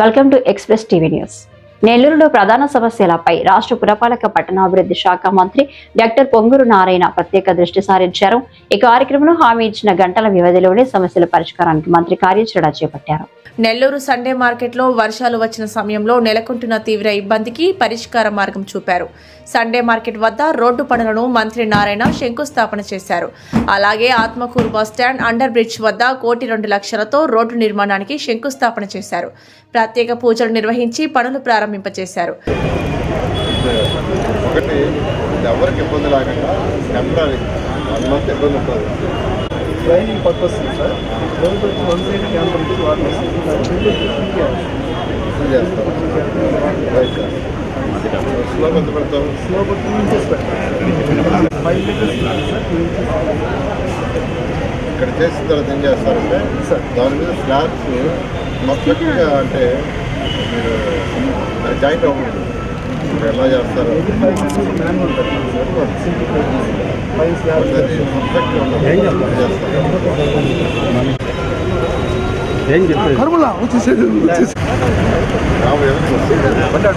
Welcome to express TV news నెల్లూరులో ప్రధాన సమస్యలపై రాష్ట్ర పురపాలక పట్టణాభివృద్ధి శాఖ మంత్రి డాక్టర్ పొంగూరు నారాయణ ప్రత్యేక దృష్టి సారించారు. ఈ కార్యక్రమంలో హామీ ఇచ్చిన గంటల వ్యవధిలోనే సమస్యల పరిష్కారానికి మంత్రి కార్యాచరణ చేపట్టారు. నెల్లూరు సండే మార్కెట్లో వర్షాలు వచ్చిన సమయంలో నెలకొంటున్న తీవ్ర ఇబ్బందికి పరిష్కార మార్గం చూపారు. సండే మార్కెట్ వద్ద రోడ్డు పనులను మంత్రి నారాయణ శంకుస్థాపన చేశారు. అలాగే ఆత్మకూరు బస్టాండ్ అండర్ బ్రిడ్జ్ వద్ద కోటి రెండు లక్షలతో రోడ్డు నిర్మాణానికి శంకుస్థాపన చేశారు. ప్రత్యేక పూజలు నిర్వహించి పనులు ప్రారంభింపచేశారు. ఒకటి ఎవరికి ఇబ్బంది లేకుండా టెంపరీ వన్ మంత్ ఇబ్బంది ఉంటుంది. ట్రైనింగ్ పర్పస్ సార్ రోజు one side camp water sir slow కొంత పెడతాం. స్లో బట్ టూ ఇంచెస్ పెట్టాలి five litres sir two inches ఇక్కడ చేసిన తర్వాత ఏం చేస్తారంటే సార్. దాని మీద స్లాబ్స్ మొత్తంగా అంటే మీరు జాయింట్ అవ్వకూడదు. మీరు ఎలా చేస్తారు. ఫైవ్ ఇంచెస్ మాన్యువల్ పెట్టాలి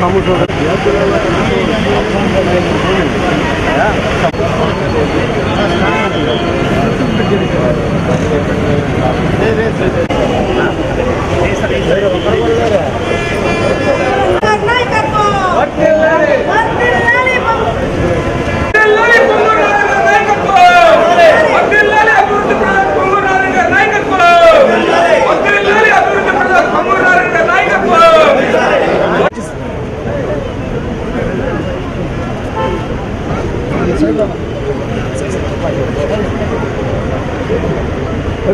ಸಮೋಸ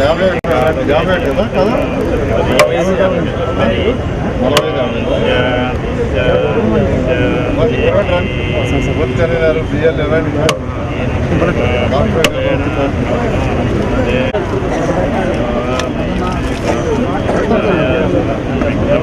యాభై యాభై కదా కదా నలభై ఐదు యాభై మరి ఇక్కడ రండి. వచ్చారు బియ్యాలు ఇవ్వండి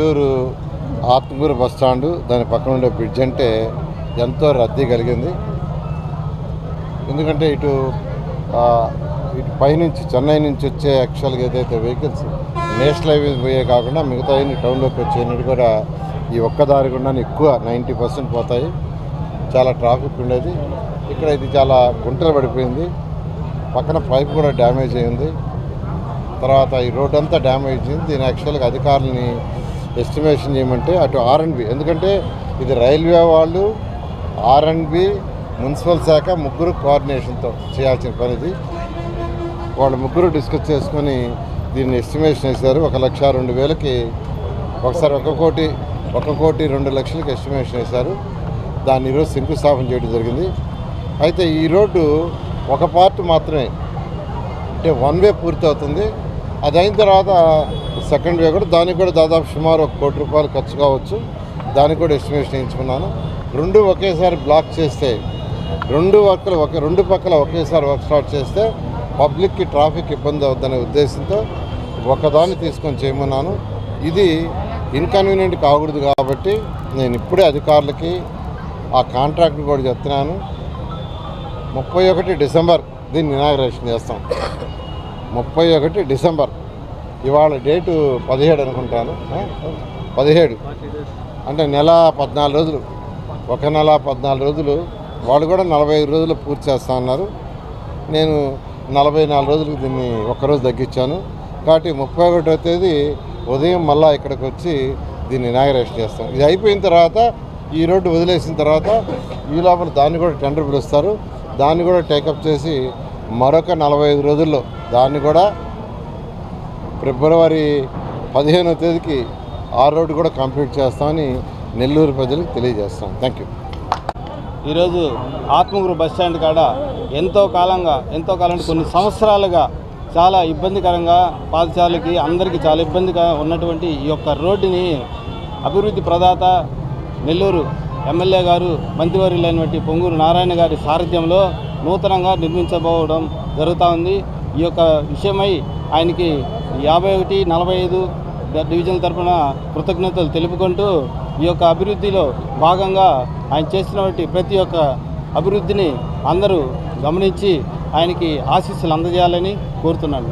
నెల్లూరు ఆత్మూరు బస్ స్టాండ్ దాని పక్కన ఉండే బ్రిడ్జ్ అంటే ఎంతో రద్దీ కలిగింది. ఎందుకంటే ఇటు ఇటు పైనుంచి చెన్నై నుంచి వచ్చే యాక్చువల్గా ఏదైతే వెహికల్స్ నేషనల్ హైవేస్ పోయే కాకుండా మిగతా అన్ని టౌన్లోకి వచ్చేవి కూడా ఈ ఒక్క దారి గుండా ఎక్కువ నైంటీ పర్సెంట్ పోతాయి. చాలా ట్రాఫిక్ ఉండేది. ఇక్కడ ఇది చాలా గుంటలు పడిపోయింది. పక్కన పైప్ కూడా డ్యామేజ్ అయింది తర్వాత ఈ రోడ్ అంతా డ్యామేజ్ అయింది దీని యాక్చువల్గా అధికారులని ఎస్టిమేషన్ చేయమంటే అటు ఆర్ఎన్బి ఎందుకంటే ఇది రైల్వే వాళ్ళు ఆర్ఎన్బి మున్సిపల్ శాఖ ముగ్గురు కోఆర్డినేషన్తో చేయాల్సిన పని ఇది వాళ్ళు ముగ్గురు డిస్కస్ చేసుకొని దీన్ని ఎస్టిమేషన్ వేశారు. ఒక లక్ష రెండు వేలకి ఒకసారి ఒక కోటి ఒక కోటి రెండు లక్షలకి ఎస్టిమేషన్ వేశారు. దాన్ని ఈరోజు శంకుస్థాపన చేయడం జరిగింది. అయితే ఈ రోడ్డు ఒక పార్ట్ మాత్రమే. అంటే వన్ వే పూర్తి అవుతుంది అది అయిన తర్వాత సెకండ్ వే కూడా దానికి కూడా దాదాపు సుమారు ఒక కోటి రూపాయలు ఖర్చు కావచ్చు. దానికి కూడా ఎస్టిమేషన్ వేయించుకున్నాను. రెండు ఒకేసారి బ్లాక్ చేస్తే రెండు పక్కల ఒక రెండు పక్కల ఒకేసారి వర్క్ స్టార్ట్ చేస్తే పబ్లిక్కి ట్రాఫిక్ ఇబ్బంది అవుద్దనే ఉద్దేశంతో ఒకదాన్ని తీసుకొని చేయమన్నాను. ఇది ఇన్కన్వీనియంట్ కాకూడదు కాబట్టి నేను ఇప్పుడే అధికారులకి ఆ కాంట్రాక్ట్ కూడా చెప్తున్నాను. ముప్పై ఒకటి డిసెంబర్ దీన్ని ఇనాగ్రేషన్ చేస్తాం. ముప్పై ఒకటి డిసెంబర్. ఇవాళ డేటు పదిహేడు అనుకుంటాను. పదిహేడు. అంటే నెల పద్నాలుగు రోజులు. ఒక నెల పద్నాలుగు రోజులు. వాళ్ళు కూడా నలభై ఐదు రోజులు పూర్తి చేస్తా అన్నారు. నేను నలభై నాలుగు రోజులకు దీన్ని ఒక్కరోజు తగ్గించాను. కాబట్టి ముప్పై ఒకటో తేదీ ఉదయం మళ్ళా ఇక్కడికి వచ్చి దీన్ని ఇనాగరేషన్ చేస్తాం. ఇది అయిపోయిన తర్వాత ఈ రోడ్డు వదిలేసిన తర్వాత ఈ లోపల దాన్ని కూడా టెండర్ పిలుస్తారు. దాన్ని కూడా టేకప్ చేసి మరొక నలభై ఐదు రోజుల్లో దాన్ని కూడా ఫిబ్రవరి పదిహేనో తేదీకి ఆ రోడ్డు కూడా కంప్లీట్ చేస్తామని నెల్లూరు ప్రజలకు తెలియజేస్తాం. థ్యాంక్ యూ ఈరోజు ఆత్మగురు బస్ స్టాండ్ కాడ ఎంతో కాలంగా ఎంతో కాలం కొన్ని సంవత్సరాలుగా చాలా ఇబ్బందికరంగా పాదచారులకి అందరికీ చాలా ఇబ్బందిగా ఉన్నటువంటి ఈ యొక్క రోడ్డుని అభివృద్ధి ప్రదాత నెల్లూరు ఎమ్మెల్యే గారు మంత్రివర్యులైనటువంటి పొంగూరు నారాయణ గారి సారథ్యంలో నూతనంగా నిర్మించబోవడం జరుగుతూ ఉంది ఈ యొక్క విషయమై ఆయనకి యాభై ఒకటి నలభై ఐదు డివిజన్ తరఫున కృతజ్ఞతలు తెలుపుకుంటూ ఈ యొక్క అభివృద్ధిలో భాగంగా ఆయన చేసినటువంటి ప్రతి ఒక్క అభివృద్ధిని అందరూ గమనించి ఆయనకి ఆశీస్సులు అందజేయాలని కోరుతున్నాను.